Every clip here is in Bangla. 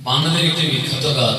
বাংলাদেশের একটি বিখ্যাত গান।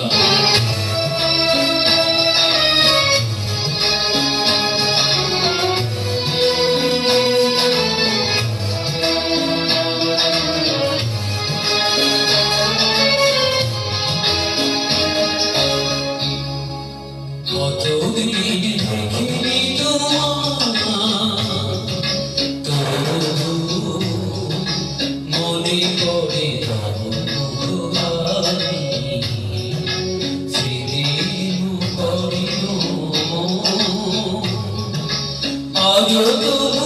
আগত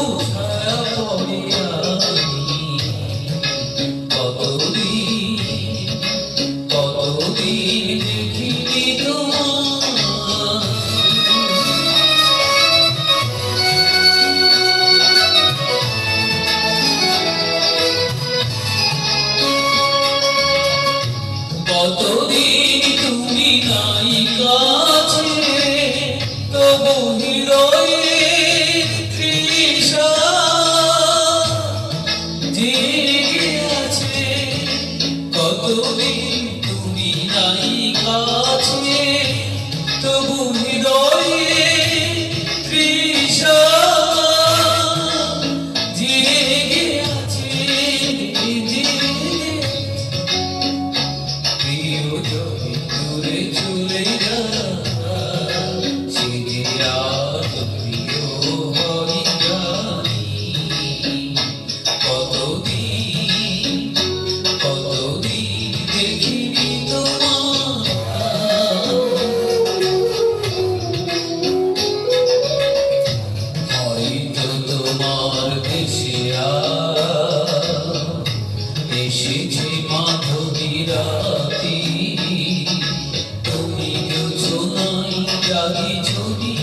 তুমি এসেছে মাধবী রাতি। তুমি গেছো নাই জাগি ছবি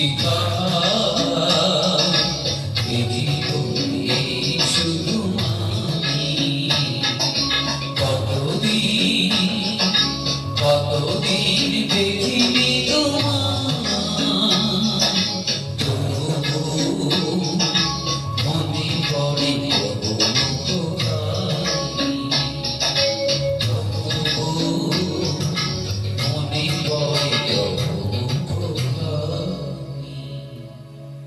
She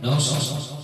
não são.